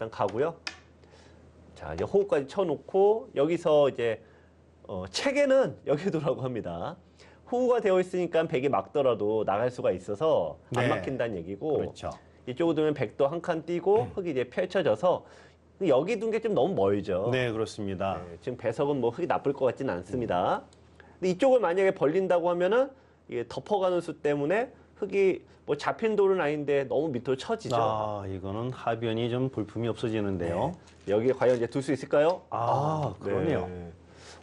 일단 가고요. 자, 이제 호흡까지 쳐놓고 여기서 이제 어, 체계는 여기도라고 합니다. 호우가 되어 있으니까 백이 막더라도 나갈 수가 있어서 안 네. 막힌다는 얘기고 그렇죠. 이쪽으로 두면 백도 한칸 띄고 흙이 이제 펼쳐져서 여기 둔 게 좀 너무 멀죠. 네, 그렇습니다. 네, 지금 배석은 뭐 흙이 나쁠 것 같지는 않습니다. 근데 이쪽을 만약에 벌린다고 하면은 이게 덮어가는 수 때문에 흙이 뭐 잡힌 돌은 아닌데 너무 밑으로 처지죠. 아, 이거는 하변이 좀 볼품이 없어지는데요. 네. 여기에 과연 이제 둘 수 있을까요? 아, 그러네요. 네.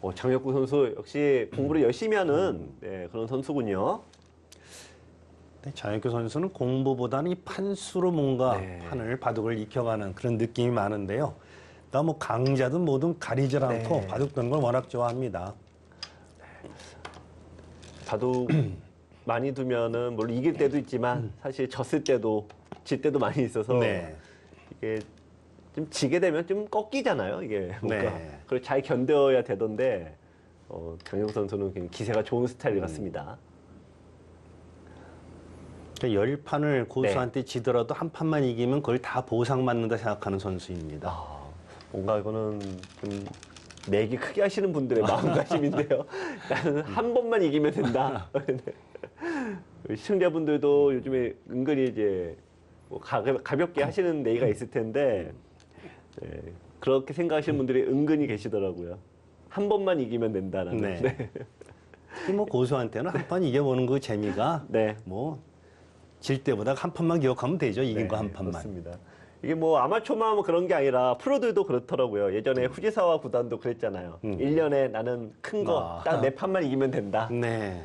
어, 장혁구 선수 역시 공부를 열심히 하는 네, 그런 선수군요. 네, 장혁규 선수는 공부보다는 이 판수로 뭔가 네. 판을 바둑을 익혀가는 그런 느낌이 많은데요. 그러니까 뭐 강자든 뭐든 가리질 않고 네. 바둑 두는 걸 워낙 좋아합니다. 바둑 많이 두면은 물론 이길 때도 있지만 사실 졌을 때도 질 때도 많이 있어서 네. 이게 좀 지게 되면 좀 꺾이잖아요. 이게 뭔가 네. 그걸 잘 견뎌야 되던데 어, 강영 선수는 기세가 좋은 음. 스타일 같습니다. 그러니까 열 판을 네. 고수한테 지더라도 한 판만 이기면 그걸 다 보상받는다 생각하는 선수입니다. 아, 뭔가 이거는 좀 내기 크게 하시는 분들의 마음가짐인데요. 나는 한 번만 이기면 된다. 시청자분들도 요즘에 은근히 이제 뭐 가, 가볍게 하시는 내기가 있을 텐데 네, 그렇게 생각하시는 분들이 은근히 계시더라고요. 한 번만 이기면 된다라는. 네. 네. 뭐 고수한테는 한 판 이겨보는 그 재미가 네. 뭐질 때보다 한 판만 기억하면 되죠. 이긴 네, 거한 판만. 그렇습니다. 이게 뭐 아마추어만 뭐 그런 게 아니라 프로들도 그렇더라고요. 예전에 후지사와 구단도 그랬잖아요. 음. 일 1년에 나는 큰거 아. 딱네 판만 이기면 된다. 네.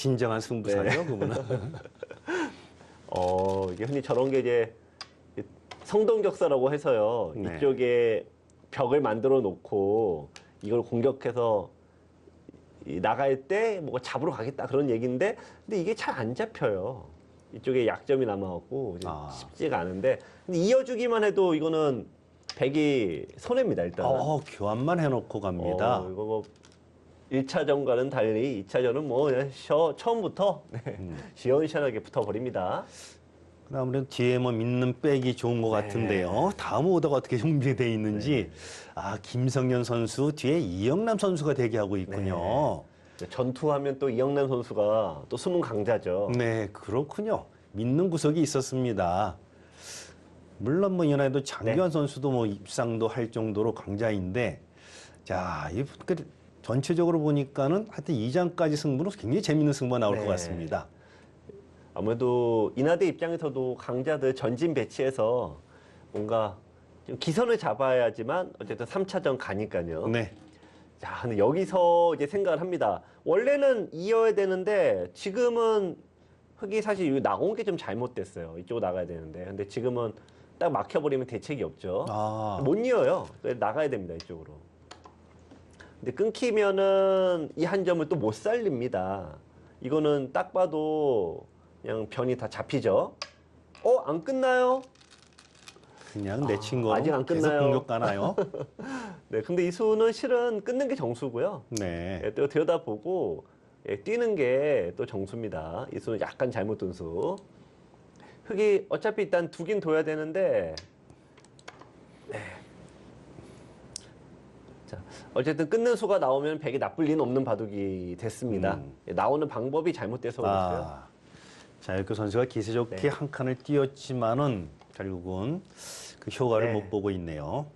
진정한 승부사죠, 네. 그분은. 어, 이게 흔히 저런 게 이제 성동격사라고 해서요. 네. 이쪽에 벽을 만들어 놓고 이걸 공격해서 이 나갈 때 뭐가 잡으러 가겠다 그런 얘기인데 근데 이게 잘 안 잡혀요. 이쪽에 약점이 남아갖고 아. 쉽지가 않은데 근데 이어주기만 해도 이거는 백이 손해입니다 일단. 어, 교환만 해놓고 갑니다. 어, 이거 뭐 1차전과는 달리 2차전은 뭐 셔, 처음부터 네, 음. 시원시원하게 붙어버립니다. 아무래도 뒤에 뭐 믿는 백이 좋은 것 같은데요. 다음 오더가 어떻게 준비되어 있는지. 아, 김성현 선수 뒤에 이영남 선수가 대기하고 있군요. 전투하면 또 이영남 선수가 또 숨은 강자죠. 네, 그렇군요. 믿는 구석이 있었습니다. 물론 뭐 이번에도 장규환 선수도 뭐 입상도 할 정도로 강자인데, 자, 이 그, 전체적으로 보니까는 하여튼 2장까지 승부는 굉장히 재밌는 승부가 나올 네. 것 같습니다. 아무래도 인하대 입장에서도 강자들 전진 배치해서 뭔가 좀 기선을 잡아야지만 어쨌든 3차전 가니까요. 네. 자, 근데 여기서 이제 생각을 합니다. 원래는 이어야 되는데 지금은 흙이 사실 나온 게 좀 잘못됐어요. 이쪽으로 나가야 되는데. 근데 지금은 딱 막혀버리면 대책이 없죠. 아, 못 이어요. 나가야 됩니다. 이쪽으로. 근데 끊기면은 이 한 점을 또 못 살립니다. 이거는 딱 봐도 그냥 변이 다 잡히죠. 어, 안 끝나요? 그냥 내친 거로 아직 안 계속 끝나요. 공격 가나요? 네, 근데 이 수는 실은 끊는 게 정수고요. 네. 예, 또 들여다보고 예, 뛰는 게 또 정수입니다. 이 수는 약간 잘못 둔 수. 흙이 어차피 일단 두긴 둬야 되는데 네. 자, 어쨌든 끊는 수가 나오면 백이 나쁠 리는 없는 바둑이 됐습니다. 음. 예, 나오는 방법이 잘못돼서 그렇고요. 아, 자유교 선수가 기세 좋게 네. 한 칸을 띄었지만은 결국은 그 효과를 네. 못 보고 있네요.